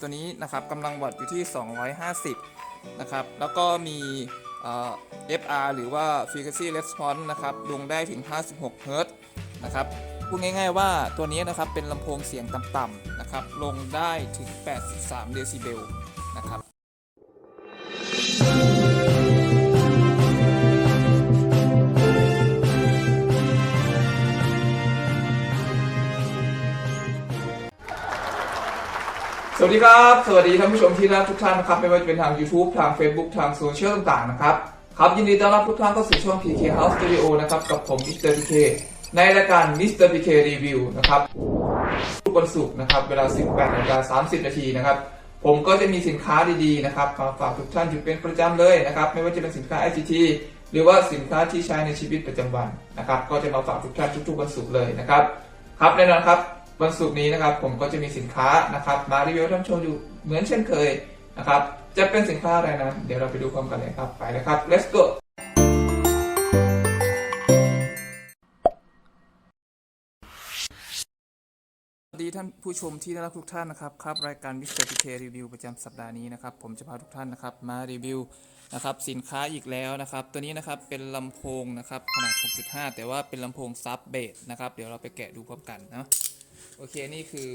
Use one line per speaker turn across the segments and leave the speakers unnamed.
ตัวนี้นะครับกำลังวัดอยู่ที่ 250 นะครับ แล้วก็มีเอ่อ FR หรือว่า Frequency Response นะครับลงได้ถึง 56เฮิรตนะครับพูดง่ายๆว่าตัวนี้นะครับเป็นลำโพงเสียงต่ำๆนะครับลงได้ถึง 83 เดซิเบลนะครับ สวัสดีครับ สวัสดีท่านผู้ชมที่รักทุกท่านนะครับ ไม่ว่าจะเป็นทาง YouTube ทาง Facebook ทางโซเชียลต่างๆนะครับ ครับ ยินดีต้อนรับทุกท่านเข้าสู่ช่อง PK House Studio นะครับ กับผม Mr. PK ในรายการ Mr. PK Review นะครับ ทุกวันศุกร์นะครับ เวลา 18นาฬิกา30 นาทีนะครับ ผมก็จะมีสินค้าดีๆนะครับมาฝากทุกท่านอยู่เป็นประจำเลยนะครับ ไม่ว่าจะเป็นสินค้า ICT หรือว่าสินค้าที่ใช้ในชีวิตประจำวันนะครับ ก็จะมาฝากทุกท่านทุกๆวันศุกร์เลยนะครับ ครับแน่นอนครับ วันศุกร์นี้นะครับผมก็จะมีสินค้านะครับมารีวิวท่านชมอยู่เหมือนเช่นเคยนะครับจะเป็นสินค้าอะไรนั้นเดี๋ยวเราไปดูพร้อมกันเลยครับไปเลยครับ let's go สวัสดีท่านผู้ชมที่น่ารักทุกท่านนะครับครับรายการ Mr. PK Review ประจำสัปดาห์นี้นะครับผมจะพาทุกท่านนะครับมารีวิวนะครับสินค้าอีกแล้วนะครับ ตัวนี้นะครับเป็นลำโพงนะครับขนาด 6.5 แต่ว่าเป็นลำโพงซับเบสนะครับเดี๋ยวเราไปแกะดูพร้อมกันนะ อเคนี่คือ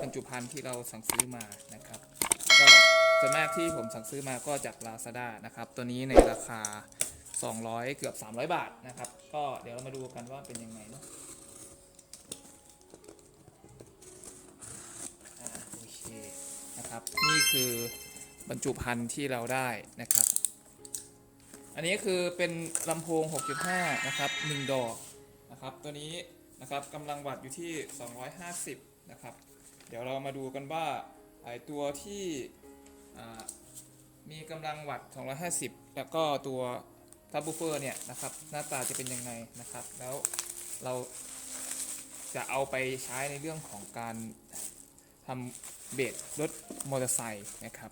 บรรจุภัณฑ์ที่เราสั่งซื้อมานะครับ ก็ส่วนมากที่ผมสั่งซื้อมาก็จาก Lazada นะครับ ตัวนี้ในราคา 200 เกือบ 300 บาทนะครับ ก็เดี๋ยวเรามาดูกันว่าเป็นยังไงเนาะโอเคนะครับ นี่คือบรรจุภัณฑ์ที่เราได้นะครับ อันนี้คือเป็นลำโพง 6.5 นะครับ 1 ดอกนะครับ ตัวนี้ นะครับกำลังวัตต์อยู่ที่ 250 นะครับ เดี๋ยวเรามาดูกันว่าไอตัวที่มีกำลังวัตต์ 250 แล้วก็ตัวทับบูเฟอร์เนี่ยนะครับหน้าตาจะเป็นยังไงนะครับ แล้วเราจะเอาไปใช้ในเรื่องของการทำเบรกรถมอเตอร์ไซค์นะครับ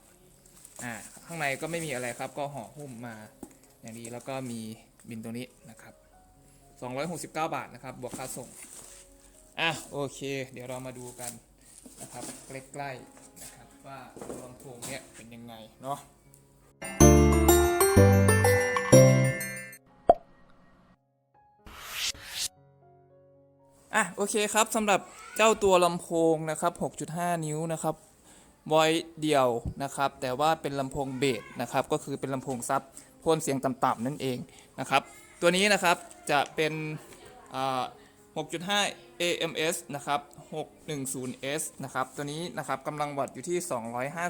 อ่าข้างในก็ไม่มีอะไรครับก็ห่อหุ้มมาอย่างนี้แล้วก็มีบินตัวนี้นะครับ 269 บาทนะครับ บวกค่าส่ง อะ โอเค เดี๋ยวเรามาดูกันนะครับ ใกล้ๆนะครับว่าลำโพงเนี้ยเป็นยังไงเนาะอะโอเคครับสำหรับเจ้าตัวลำโพงนะครับ 6.5 นิ้วนะครับวอยเดียวนะครับ แต่ว่าเป็นลำโพงเบสนะครับ ก็คือเป็นลำโพงซับโทนเสียงต่ำๆนั่นเองนะครับ ตัวนี้นะครับจะเป็น 6.5 AMS นะครับ 610S นะครับตัวนี้นะครับกำลังวัตต์อยู่ที่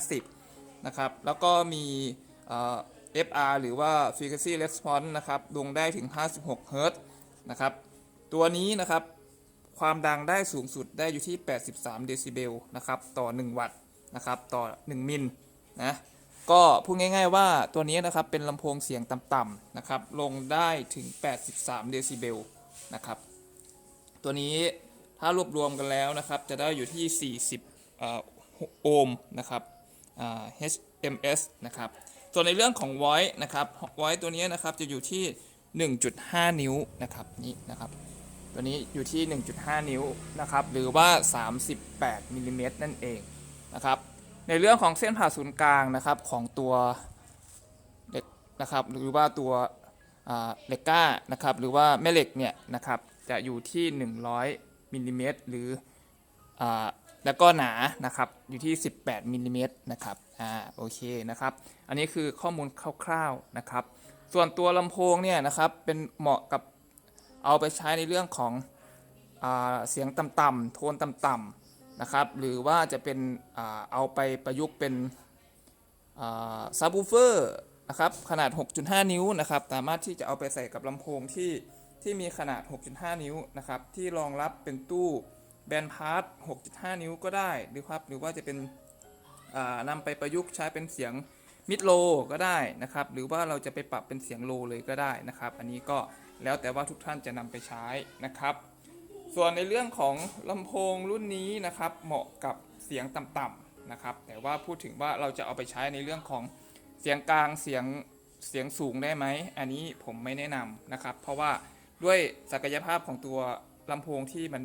250 นะครับ แล้วก็มี FR หรือว่า Frequency Response นะครับลงได้ถึง 56เฮิรต์นะครับ ตัวนี้นะครับความดังได้สูงสุดได้อยู่ที่ 83 เดซิเบลนะครับต่อ 1 วัตต์นะครับต่อ 1 มิลนะ ก็พูดง่าย ๆ ว่าตัวนี้นะครับเป็นลำโพงเสียงต่ำๆนะครับ ลงได้ถึง 83 เดซิเบลนะครับ ตัวนี้ถ้ารวบรวมกันแล้วนะครับ จะได้อยู่ที่ 40ออโอห์มนะครับ HMS นะครับ ส่วนในเรื่องของ voice นะครับ voice ตัวนี้นะครับจะอยู่ที่ 1.5 นิ้วนะครับนี่นะครับ ตัวนี้อยู่ที่ 1.5 นิ้วนะครับ หรือว่า 38มิลลิเมตรนั่นเองนะครับ ในเรื่องของเส้นผ่าศูนย์กลางนะครับของตัวเหล็กนะครับหรือว่าตัวเหล็กก้านะครับหรือว่าแม่เหล็กเนี่ยนะครับจะอยู่ที่ 100มิลลิเมตรหรืออแล้วก็หนานะครับอยู่ที่ 18มิลลิเมตรนะครับอ่าโอเคนะครับอันนี้คือข้อมูลคร่าวๆนะครับส่วนตัวลำโพงเนี่ยนะครับเป็นเหมาะกับเอาไปใช้ในเรื่องของอเสียงต่ำๆโทนต่ำๆ นะครับหรือว่าจะเป็นเอาไปประยุกต์เป็นซับวูเฟอร์นะครับขนาด 6.5 นิ้วนะครับสามารถที่จะเอาไปใส่กับลำโพงที่ที่มีขนาด 6.5 นิ้วนะครับที่รองรับเป็นตู้แบนพาร์ท6.5 นิ้วก็ได้หรือครับหรือว่าจะเป็นนำไปประยุกต์ใช้เป็นเสียงมิดโลก็ได้นะครับหรือว่าเราจะไปปรับเป็นเสียงโลเลยก็ได้นะครับ อันนี้ก็แล้วแต่ว่าทุกท่านจะนำไปใช้นะครับ ส่วนในเรื่องของลำโพงรุ่นนี้นะครับ เหมาะกับเสียงต่ำๆนะครับ แต่ว่าพูดถึงว่าเราจะเอาไปใช้ในเรื่องของเสียงกลางเสียงเสียงสูงได้ไหม อันนี้ผมไม่แนะนำนะครับ เพราะว่าด้วยศักยภาพของตัวลำโพงที่มัน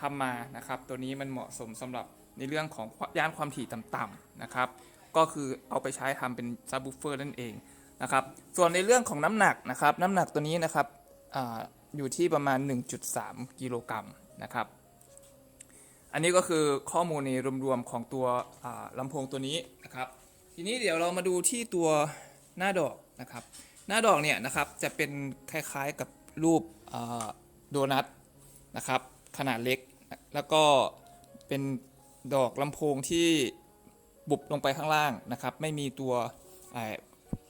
ทำมานะครับ ตัวนี้มันเหมาะสมสำหรับในเรื่องของย่านความถี่ต่ำๆนะครับ ก็คือเอาไปใช้ทำเป็นซับ w ูเฟอร์นั่นเองนะครับ ส่วนในเรื่องของน้ำหนักนะครับ น้ำหนักตัวนี้นะครับ อยู่ที่ประมาณ 1.3 กิโลกรัมนะครับ อันนี้ก็คือข้อมูลในรวมๆของตัวลำโพงตัวนี้นะครับ ทีนี้เดี๋ยวเรามาดูที่ตัวหน้าดอกนะครับ หน้าดอกเนี่ยนะครับจะเป็นคล้ายๆกับรูปโดนัทนะครับขนาดเล็ก แล้วก็เป็นดอกลำโพงที่บุบลงไปข้างล่างนะครับ ไม่มีตัว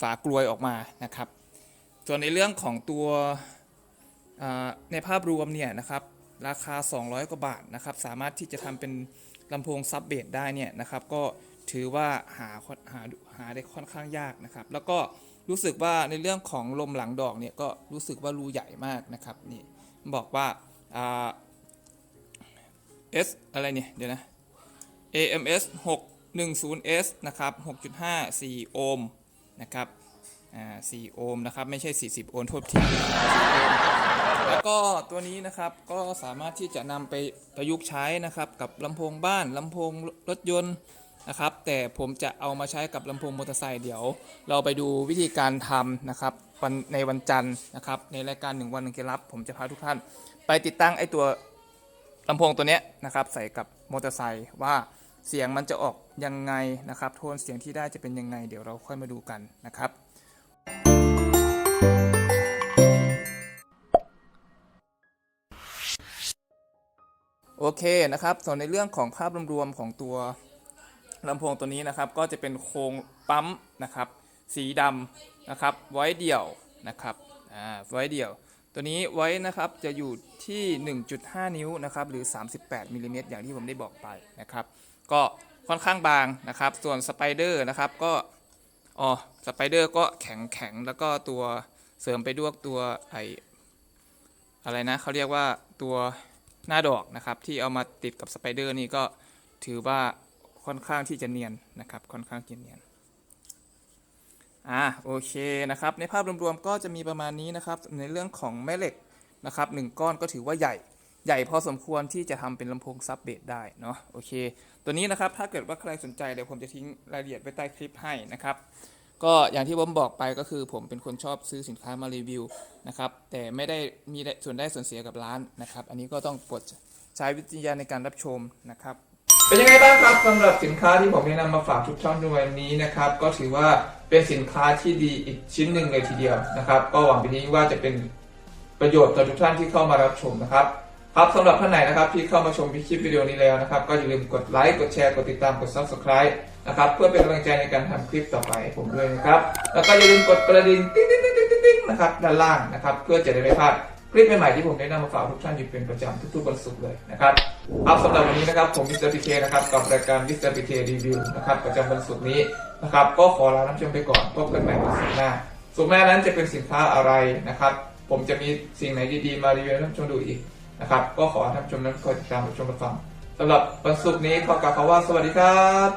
ฝากลวยออกมานะครับ ส่วนในเรื่องของตัว ในภาพรวมเนี่ยนะครับราคา 200 กว่าบาทนะครับสามารถที่จะทำเป็นลำโพงซับเบสได้เนี่ยนะครับก็ถือว่าหาหาหาได้ค่อนข้างยากนะครับ แล้วก็รู้สึกว่าในเรื่องของลมหลังดอกเนี่ยก็รู้สึกว่ารูใหญ่มากนะครับนี่บอกว่าเอ่า S อะไรเนี่ยเดี๋ยวนะ AMS 610S นะครับ 6.5 4 โอห์มนะครับ อ่า4โอห์มนะครับไม่ใช่ 40 โอห์มโทษทีแล้วก็ตัวนี้นะครับก็สามารถที่จะนำไปประยุกต์ใช้นะครับกับลำโพงบ้านลำโพงรถยนต์นะครับแต่ผมจะเอามาใช้กับลำโพงมอเตอร์ไซค์เดี๋ยว เราไปดูวิธีการทำนะครับวันในวันจันทร์นะครับในรายการ 1 วัน1เคล็ดลับ ผมจะพาทุกท่าน ไปติดตั้งไอตัวลำโพงตัวเนี้ยนะครับใส่กับมอเตอร์ไซค์ว่าเสียงมันจะออกยังไงนะครับโทนเสียงที่ได้จะเป็นยังไง เดี๋ยวเราค่อยมาดูกันนะครับ โอเคนะครับส่วนในเรื่องของภาพรวมๆของตัวลำโพงตัวนี้นะครับ ก็จะเป็นโครงปั๊มนะครับ สีดำนะครับ ไว้เดี่ยวนะครับอ่าไว้เดี่ยว ตัวนี้ไว้นะครับจะอยู่ที่ 1.5 นิ้วนะครับ หรือ 38มิลลิเมตรอย่างที่ผมได้บอกไปนะครับ ก็ค่อนข้างบางนะครับ ส่วนสไปเดอร์นะครับก็อ๋อสไปเดอร์ก็แข็งแข็งแล้วก็ตัวเสริมไปด้วยตัวไออะไรนะเขาเรียกว่าตัว หน้าดอกนะครับ ที่เอามาติดกับสไปเดอร์นี่ก็ถือว่าค่อนข้างที่จะเนียนนะครับ ค่อนข้างจะเนียนอ่าโอเคนะครับ ในภาพรวมๆก็จะมีประมาณนี้นะครับ ในเรื่องของแม่เหล็กนะครับหนึ่งก้อนก็ถือว่าใหญ่ใหญ่พอสมควรที่จะทำเป็นลำโพงซับเบสได้เนาะโอเค ตัวนี้นะครับถ้าเกิดว่าใครสนใจเดี๋ยวผมจะทิ้งรายละเอียดไว้ใต้คลิปให้นะครับ ก็อย่างที่ผมบอกไปก็คือผมเป็นคนชอบซื้อสินค้ามารีวิวนะครับแต่ไม่ได้มีส่วนได้ส่วนเสียกับร้านนะครับ อันนี้ก็ต้องปรดใช้วิจารณญาณในการรับชมนะครับ เป็นยังไงบ้างครับสำหรับสินค้าที่ผมแนะนำมาฝากทุกท่านในวันนี้นะครับ ก็ถือว่าเป็นสินค้าที่ดีอีกชิ้นหนึ่งเลยทีเดียวนะครับ ก็หวังเป็นนี้ว่าจะเป็นประโยชน์ต่อทุกท่านที่เข้ามารับชมนะครับ ครับสำหรับท่านไหนนะครับที่เข้ามาชมคลิปวิดีโอนี้แล้วนะครับ ก็อย่าลืมกดไลค์กดแชร์กดติดตามกด subscribe นะครับเพื่อเป็นกำลังใจในการทำคลิปต่อไปให้ผมด้วยนะครับ แล้วก็อย่าลืมกดกระดิ่งติ๊งติ๊งติ๊งติ๊งติ๊งนะครับด้านล่างนะครับ เพื่อจะได้ไม่พลาดคลิปใหม่ๆที่ผมได้นำมาฝากทุกท่านอยู่เป็นประจำทุกๆวันศุกร์เลยนะครับครับสำหรับวันนี้นะครับผมมิสเตอร์พีเคนะครับกับรายการมิสเตอร์พีเครีวิวนะครับประจำวันศุกร์นี้นะครับก็ขอลาท่านผู้ชมไปก่อนพบกันใหม่วันศุกร์หน้าศุกร์หน้านั้นจะเป็นสินค้าอะไรนะครับผมจะมีสิ่งไหนดีๆมารีวิวให้ท่านชมดูอีก นะครับ ก็ขอให้ท่านผู้ชมนั้นคอยติดตามรับชมรับฟังสำหรับวันศุกร์นี้ขอกล่าวคำว่าสวัสดีครับ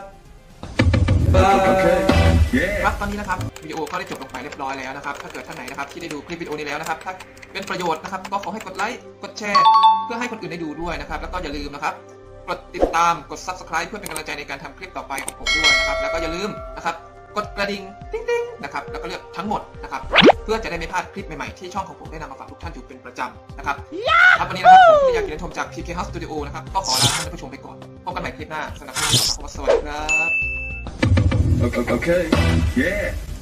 บาย
Yeah.
ครับตอนนี้นะครับวิดีโอก็ได้จบลงไปเรียบร้อยแล้วนะครับ ถ้าเกิดท่านไหนนะครับที่ได้ดูคลิปวิดีโอนี้แล้วนะครับ ถ้าเป็นประโยชน์นะครับ ก็ขอให้กดไลค์กดแชร์ เพื่อให้คนอื่นได้ดูด้วยนะครับ แล้วก็อย่าลืมนะครับกดติดตามกด subscribe เพื่อเป็นกำลังใจในการทำคลิปต่อไปของผมด้วยนะครับ แล้วก็อย่าลืมนะครับ กดกระดิ่งติ๊งติ๊งนะครับ แล้วก็เลือกทั้งหมดนะครับ เพื่อจะได้ไม่พลาดคลิปใหม่ๆที่ช่องของผมได้นำมาฝากทุกท่านอยู่เป็นประจำนะครับครับวันนี้นะครับผมที่อยากกินชมจาก PK House Studio นะครับก็ขอลาท่านผู้ชมไปก่อนพบกันใหม่คลิปหน้าสำหรับคลิปนี้ขอสวัสดีครับ
Okay. Yeah.